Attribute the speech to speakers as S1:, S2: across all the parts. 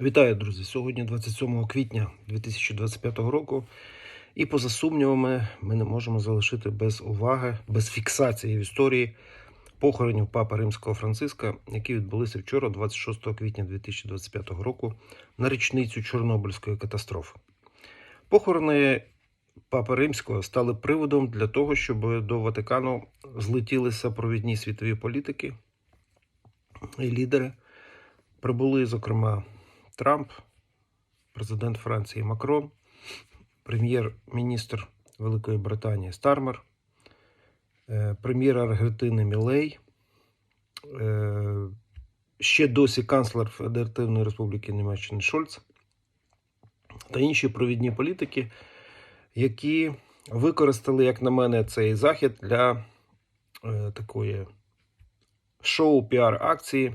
S1: Вітаю, друзі! Сьогодні 27 квітня 2025 року. І поза сумнівами, ми не можемо залишити без уваги, без фіксації в історії похоронів Папи Римського Франциска, які відбулися вчора, 26 квітня 2025 року, на річницю Чорнобильської катастрофи. Похорони Папи Римського стали приводом для того, щоб до Ватикану злетілися провідні світові політики і лідери. Прибули, зокрема, Трамп, президент Франції Макрон, прем'єр-міністр Великої Британії Стармер, е, прем'єр Аргентини Мілей, е, ще досі канцлер Федеративної Республіки Німеччини Шольц та інші провідні політики, які використали, як на мене, цей захід для е, такої шоу-піар-акції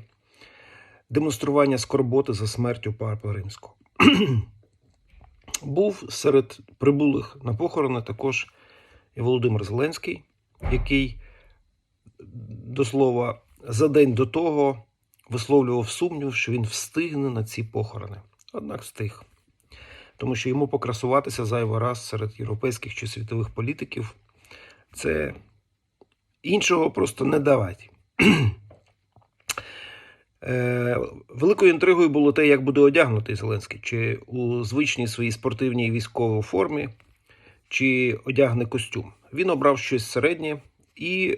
S1: демонстрування скорботи за смертю Папи Римського. Був серед прибулих на похорони також і Володимир Зеленський, який, до слова, за день до того висловлював сумнів, що він встигне на ці похорони. Однак встиг. Тому що йому покрасуватися зайвий раз серед європейських чи світових політиків це іншого просто не давать. Е, Великою інтригою було те, як буде одягнутий Зеленський, чи у звичній своїй спортивній військовій формі, чи одягне костюм. Він обрав щось середнє і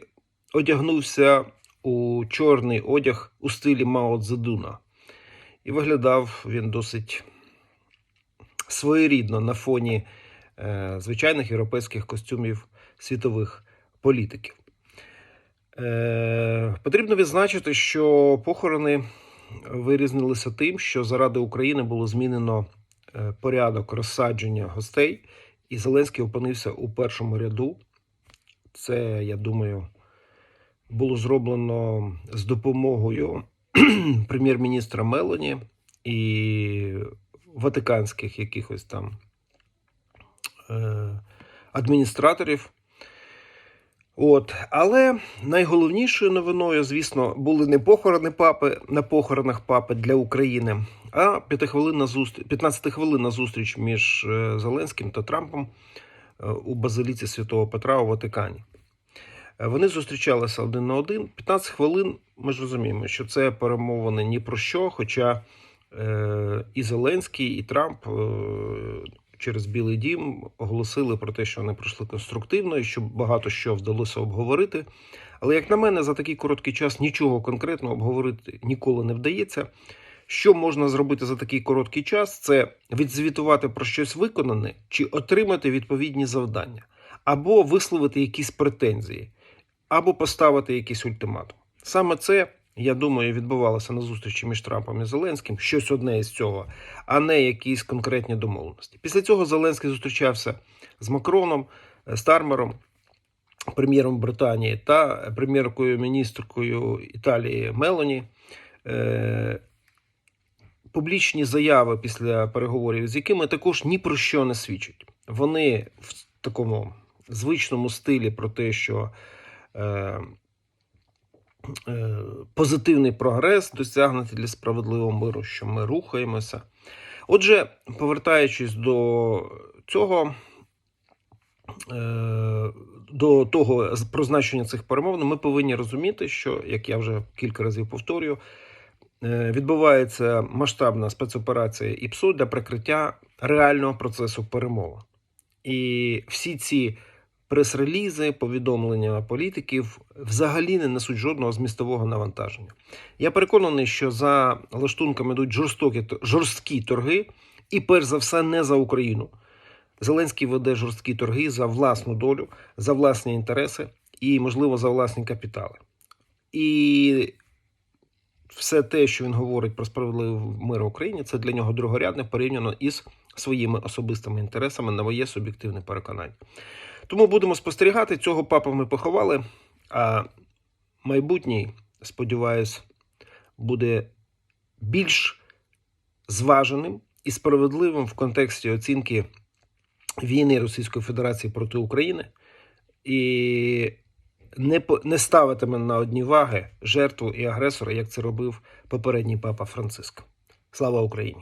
S1: одягнувся у чорний одяг у стилі Мао Цзедуна. І виглядав він досить своєрідно на фоні е, звичайних європейських костюмів світових політиків. Е, Потрібно відзначити, що похорони вирізнилися тим, що заради України було змінено е, порядок розсадження гостей, і Зеленський опинився у першому ряду. Це, я думаю, було зроблено з допомогою прем'єр-міністра Мелоні і ватиканських якихось там е, адміністраторів. От, але найголовнішою новиною, звісно, були не похорони папи на похоронах папи для України, а 15 хвилинна зустріч між е, Зеленським та Трампом е, у базиліці Святого Петра у Ватикані. Е, Вони зустрічалися один на один. 15 хвилин. Ми ж розуміємо, що це перемовини ні про що. Хоча і Зеленський, і Трамп через Білий Дім оголосили про те, що вони пройшли конструктивно і що багато що вдалося обговорити. Але, як на мене, за такий короткий час нічого конкретного обговорити ніколи не вдається. Що можна зробити за такий короткий час, це відзвітувати про щось виконане чи отримати відповідні завдання, або висловити якісь претензії, або поставити якийсь ультиматум. Саме це я думаю, відбувалося на зустрічі між Трампом і Зеленським, щось одне із цього, а не якісь конкретні домовленості. Після цього Зеленський зустрічався з Макроном, е, Стармером, прем'єром Британії та прем'єркою міністркою Італії Мелоні. Е, Публічні заяви після переговорів, з якими також ні про що не свідчать. Вони в такому звичному стилі про те, що е, позитивний прогрес досягнути для справедливого миру, що ми рухаємося. Отже, повертаючись до цього, е, до того прозначення цих перемовин, ми повинні розуміти, що, як я вже кілька разів повторюю, е, відбувається масштабна спецоперація ІПСО для прикриття реального процесу перемовин. І всі ці прес-релізи, повідомлення політиків взагалі не несуть жодного змістового навантаження. Я переконаний, що за лаштунками йдуть жорстокі жорсткі торги, і перш за все не за Україну. Зеленський веде жорсткі торги за власну долю, за власні інтереси і, можливо, за власні капітали. І все те, що він говорить про справедливий мир в Україні, це для нього другорядне порівняно із своїми особистими інтересами на моє суб'єктивне переконання. Тому будемо спостерігати. Цього папа ми поховали. А майбутній, сподіваюсь, буде більш зваженим і справедливим в контексті оцінки війни Російської Федерації проти України і не не ставитиме на одні ваги жертву і агресора, як це робив попередній папа Франциск. Слава Україні!